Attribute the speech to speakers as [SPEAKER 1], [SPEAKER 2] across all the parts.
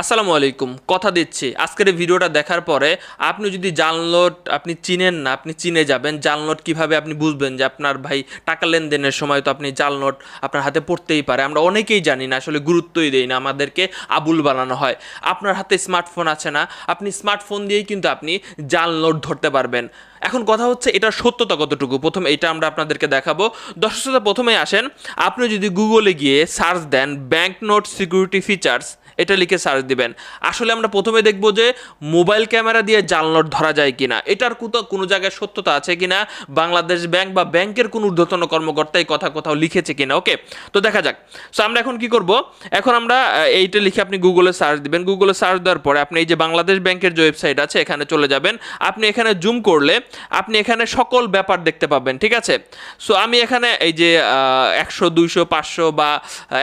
[SPEAKER 1] আসসালামু আলাইকুম, কথা দিচ্ছি। আজকের এই ভিডিওটা দেখার পরে আপনি যদি জাল নোট আপনি চিনেন না, আপনি চিনে যাবেন জাল নোট কীভাবে আপনি বুঝবেন যে আপনার ভাই টাকা লেনদেনের সময় তো আপনি জাল নোট আপনার হাতে পড়তেই পারে। আমরা অনেকেই জানি না, আসলে গুরুত্বই দেই না আমাদেরকে আবুল বানানো হয়। আপনার হাতে স্মার্টফোন আছে না, আপনি স্মার্টফোন দিয়েই কিন্তু আপনি জাল নোট ধরতে পারবেন। এখন কথা হচ্ছে এটার সত্যতা কতটুকু? প্রথম এটা আমরা আপনাদেরকে দেখাবো। দর্শক শ্রোতা প্রথমে আসেন, আপনি যদি গুগলে গিয়ে সার্চ দেন ব্যাঙ্ক নোট সিকিউরিটি ফিচার্স এটা লিখে সার্চ দিবেন। আসলে আমরা প্রথমে দেখব যে মোবাইল ক্যামেরা দিয়ে জাল নোট ধরা যায় কিনা। এটার কোথাও কোনো জায়গায় সত্যতা আছে কিনা? বাংলাদেশ ব্যাংক বা ব্যাংকের কোনো ঊর্ধ্বতন কর্মকর্তা এই কথা কোথাও লিখেছে কিনা? ওকে? তো দেখা যাক। সো আমরা এখন কি করব? এখন আমরা এইটা লিখে আপনি গুগলে সার্চ দিবেন। গুগলে সার্চ দেওয়ার পরে আপনি এই যে বাংলাদেশ ব্যাংকের যে ওয়েবসাইট আছে, এখানে চলে যাবেন। আপনি এখানে জুম করলে আপনি এখানে সকল ব্যাপার দেখতে পাবেন, ঠিক আছে? সো আমি এখানে এই যে একশো, দুইশো, পাঁচশো বা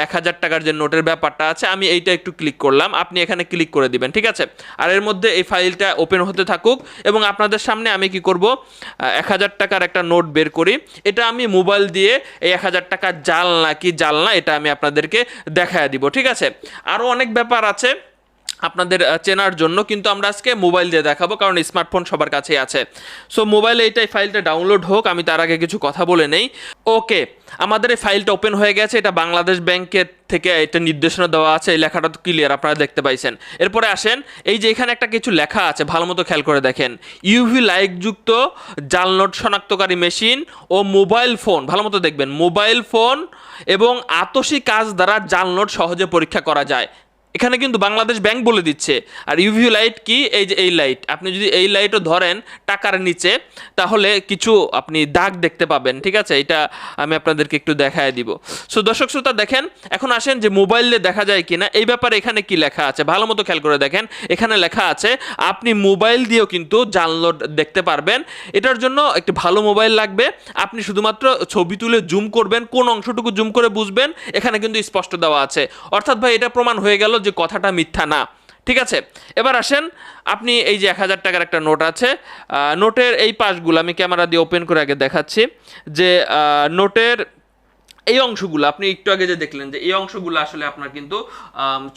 [SPEAKER 1] এক হাজার টাকার যে নোটের ব্যাপারটা আছে, আমি এইটা একটু ক্লিক করলাম, আপনি এখানে ক্লিক করে দিবেন, ঠিক আছে? আর এর মধ্যে এই ফাইলটা ওপেন হতে থাকুক এবং আপনাদের সামনে আমি কি করব? এক হাজার টাকার একটা নোট বের করি। এটা আমি মোবাইল দিয়ে এই এক হাজার টাকা জাল না কি জাল না এটা আমি আপনাদেরকে দেখায় দিব, ঠিক আছে? আরও অনেক ব্যাপার আছে। আপনাদের চেনার জন্য, কিন্তু আমরা আজকে মোবাইল দিয়ে দেখাবো, কারণ স্মার্টফোন সবার কাছেই আছে। সো মোবাইলে এইটাই ফাইলটা ডাউনলোড হোক, আমি তার আগে কিছু কথা বলে নেই। ওকে আমাদের এই ফাইলটা ওপেন হয়ে গেছে, এটা বাংলাদেশ ব্যাংকের থেকে এটা নির্দেশনা দেওয়া আছে, এই লেখাটা তো ক্লিয়ার আপনারা দেখতে পাইছেন। এরপরে আসেন, এই যে এখানে একটা কিছু লেখা আছে, ভালো মতো খেয়াল করে দেখেন। ইউভি লাইটযুক্ত জাল নোট শনাক্তকারী মেশিন ও মোবাইল ফোন, ভালো মতো দেখবেন, মোবাইল ফোন এবং আতসী কাজ দ্বারা জাল নোট সহজে পরীক্ষা করা যায়। এখানে কিন্তু বাংলাদেশ ব্যাংক বলে দিচ্ছে। আর ইউভি লাইট কি? এই যে এই লাইট আপনি যদি এই লাইটও ধরেন টাকার নিচে, তাহলে কিছু আপনি দাগ দেখতে পাবেন, ঠিক আছে? এটা আমি আপনাদেরকে একটু দেখায় দিব। সো দর্শক শ্রোতা, দেখেন, এখন আসেন যে মোবাইলে দেখা যায় কিনা, এই ব্যাপারে এখানে কি লেখা আছে? ভালো মতো খেয়াল করে দেখেন, এখানে লেখা আছে, আপনি মোবাইল দিয়েও কিন্তু জানলোড দেখতে পারবেন। এটার জন্য একটি ভালো মোবাইল লাগবে। আপনি শুধুমাত্র ছবি তুলে জুম করবেন, কোন অংশটুকু জুম করে বুঝবেন, এখানে কিন্তু স্পষ্ট দেওয়া আছে। অর্থাৎ ভাই, এটা প্রমাণ হয়ে গেল যে কথাটা মিথ্যা না। ঠিক আছে? এবার আসেন, আপনি এই যে এক হাজার টাকার একটা নোট আছে নোটের এই পাশগুলো আমি ক্যামেরা দিয়ে ওপেন করে আগে দেখাচ্ছি, যে নোটের এই অংশগুলো, আপনি একটু আগে যে দেখলেন যে এই অংশগুলো আসলে আপনার কিন্তু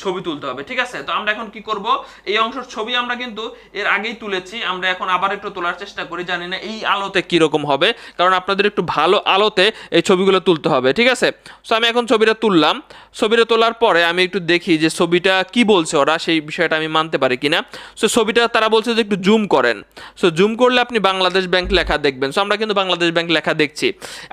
[SPEAKER 1] ছবি তুলতে হবে, ঠিক আছে? তো আমরা এখন কি করব? এই অংশের ছবি আমরা কিন্তু এর আগেই তুলেছি, আমরা এখন আবার একটু তোলার চেষ্টা করি, জানি না এই আলোতে কীরকম হবে, কারণ আপনাদের একটু ভালো আলোতে এই ছবিগুলো তুলতে হবে, ঠিক আছে? সো আমি এখন ছবিটা তুললাম, ছবিটা তোলার পরে আমি একটু দেখি যে ছবিটা কি বলছে ওরা, সেই বিষয়টা আমি মানতে পারি কিনা। সো ছবিটা তারা বলছে যে একটু জুম করেন। সো জুম করলে আপনি বাংলাদেশ ব্যাংক লেখা দেখবেন। সো আমরা কিন্তু বাংলাদেশ ব্যাংক লেখা দেখছি।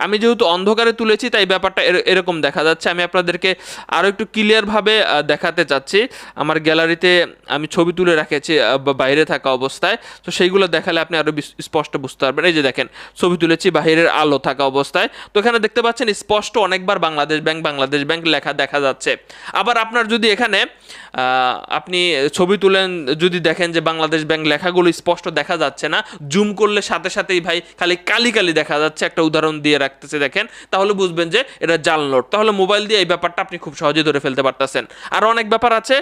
[SPEAKER 1] আমি যেহেতু অন্ধকারে তুলেছি, তাই ব্যাপারটা এর- এরকম দেখা যাচ্ছে। আমি আপনাদেরকে আরও একটু ক্লিয়ারভাবে দেখাতে চাচ্ছি। আমার গ্যালারিতে আমি ছবি তুলে রেখেছি বাইরে থাকা অবস্থায়। তো সেইগুলো দেখালে আপনি আরও স্পষ্ট বুঝতে পারবেন। এই যে দেখেন, ছবি তুলেছি বাইরের আলো থাকা অবস্থায়। তো এখানে দেখতে পাচ্ছেন, স্পষ্ট অনেকবার বাংলাদেশ ব্যাংক বাংলাদেশ ব্যাংক লেখা দেখা যাচ্ছে। আবার আপনার যদি এখানে আপনি ছবি তুলেন, যদি দেখেন যে বাংলাদেশ ব্যাংক লেখাগুলো স্পষ্ট দেখা যাচ্ছে না, জুম করলে সাথে সাথেই ভাই খালি কালি কালি দেখা যাচ্ছে। একটা উদাহরণ দিয়ে রাখতেছে, দেখেন। তাহলে বুঝবেন যে এটা জাল নোট। তাহলে মোবাইল দিয়ে এই ব্যাপারটা আপনি খুব সহজে ধরে ফেলতে পারতেছেন। আর অনেক ব্যাপার আছে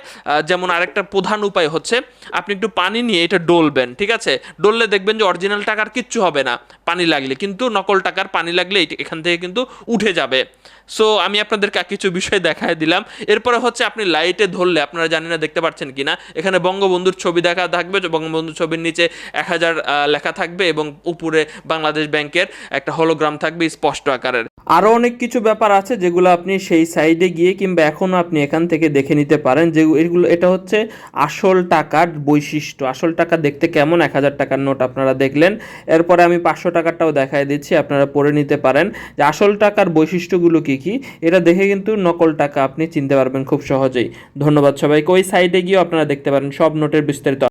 [SPEAKER 1] যেমন আরেকটা প্রধান উপায় হচ্ছে, আপনি একটু পানি নিয়ে এটা ডলবেন, ঠিক আছে? ডললে দেখবেন যে অরিজিনাল টাকার কিচ্ছু হবে না পানি লাগলে, কিন্তু নকল টাকার পানি লাগলে এখান থেকে কিন্তু উঠে যাবে। সো আমি আপনাদেরকে কিছু বিষয় দেখায় দিলাম। এরপরে হচ্ছে আপনি লাইটে ধরলে, আপনারা জানি না, দেখতে পাচ্ছেন কিনা, এখানে বঙ্গবন্ধুর ছবি দেখা থাকবে বঙ্গবন্ধুর ছবির নিচে এক হাজার লেখা থাকবে এবং উপরে বাংলাদেশ ব্যাংকের একটা হলোগ্রাম থাকবে স্পষ্ট আকারের।
[SPEAKER 2] আরও অনেক কিছু ব্যাপার আছে যেগুলো আপনি সেই সাইডে গিয়ে কিংবা এখনও আপনি এখান থেকে দেখে নিতে পারেন যে এগুলো, এটা হচ্ছে আসল টাকার বৈশিষ্ট্য। আসল টাকা দেখতে কেমন? এক হাজার টাকার নোট আপনারা দেখলেন। এরপরে আমি পাঁচশো টাকারটাও দেখাই দিচ্ছি, আপনারা পড়ে নিতে পারেন। যে আসল টাকার বৈশিষ্ট্যগুলো কি কি, এটা দেখে কিন্তু নকল টাকা আপনি চিনতে পারবেন খুব সহজেই। ধন্যবাদ সবাইকে। ওই সাইডে গিয়েও আপনারা দেখতে পারেন সব নোটের বিস্তারিত